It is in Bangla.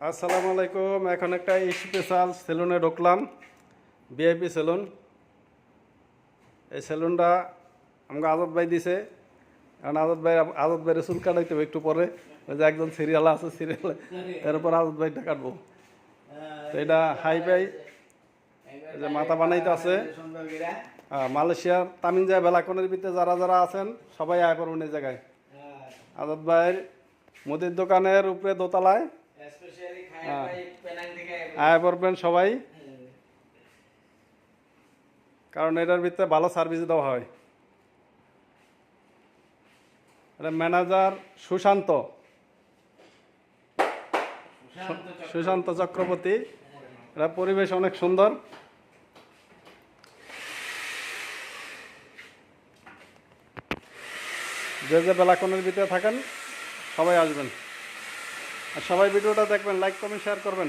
আসসালামু আলাইকুম। এখন একটা স্পেশাল সেলুনে ঢুকলাম ভিআইপি সেলুন এই সেলুনটা আমাকে আজাদ ভাই দিছে। কারণ আজাদ ভাই, আজাদ ভাইয়ের চুল কাটাইতে হবে একটু পরে। ওই যে একজন সিরিয়াল আছে সিরিয়ালে এরপর আজাদ ভাইটা কাটবো। তো এটা হাই এই যে মাথা বানাইতে আছে। মালয়েশিয়ার তামিনজা বেলাকনের ভিতরে যারা যারা আছেন, সবাই আয় করবেন এই জায়গায়। আজাদ ভাইয়ের মুদির দোকানের উপরে দোতলায়। আয় করবেন সবাই। কারণ এটার ভিতরে ভালো সার্ভিস দেওয়া হয়। এটা ম্যানেজার সুশান্ত। সুশান্ত চক্রবর্তী। এটা পরিবেশ অনেক সুন্দর। যে যে বেলাকনের ভিতরে থাকেন সবাই আসবেন। আর সবাই ভিডিওটা দেখবেন লাইক কমেন্ট শেয়ার করবেন।